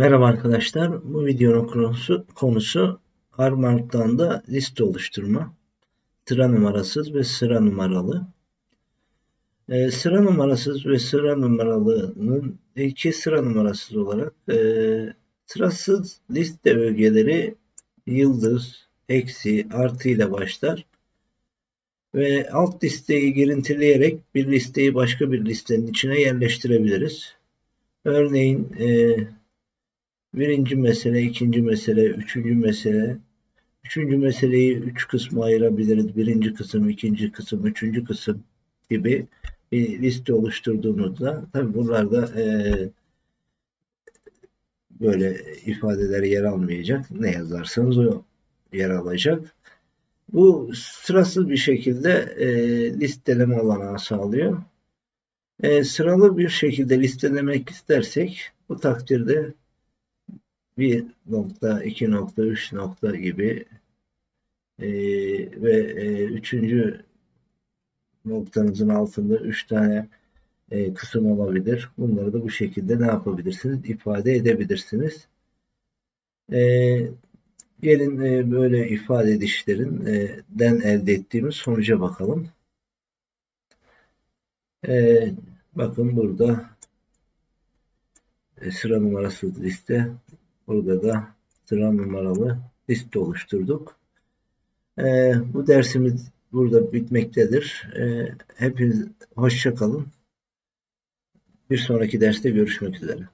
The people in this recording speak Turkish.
Merhaba arkadaşlar. Bu videonun konusu, konusu Armark'tan liste oluşturma. Sıra numarasız ve sıra numaralı. Ee, sıra numarasız ve sıra numaralının iki sıra numarasız olarak e, sırasız liste ögeleri yıldız, eksi, artı ile başlar. Ve alt listeyi girintileyerek bir listeyi başka bir listenin içine yerleştirebiliriz. Örneğin e, birinci mesele, ikinci mesele, üçüncü mesele. Üçüncü meseleyi üç kısma ayırabiliriz. Birinci kısım, ikinci kısım, üçüncü kısım gibi bir liste oluşturduğumuzda tabi buralarda e, böyle ifadeler yer almayacak. Ne yazarsanız o yer alacak. Bu sırasız bir şekilde e, listeleme olanağı sağlıyor. E, sıralı bir şekilde listelemek istersek bu takdirde bir nokta, iki nokta, üç nokta gibi e, ve e, üçüncü noktanızın altında üç tane e, kısım olabilir. Bunları da bu şekilde ne yapabilirsiniz? ifade edebilirsiniz. E, gelin e, böyle ifade edişlerin e, elde ettiğimiz sonuca bakalım. E, bakın burada e, sıra numarası liste Burada da sıra numaralı liste oluşturduk. Ee, bu dersimiz burada bitmektedir. Ee, hepiniz hoşça kalın. Bir sonraki derste görüşmek üzere.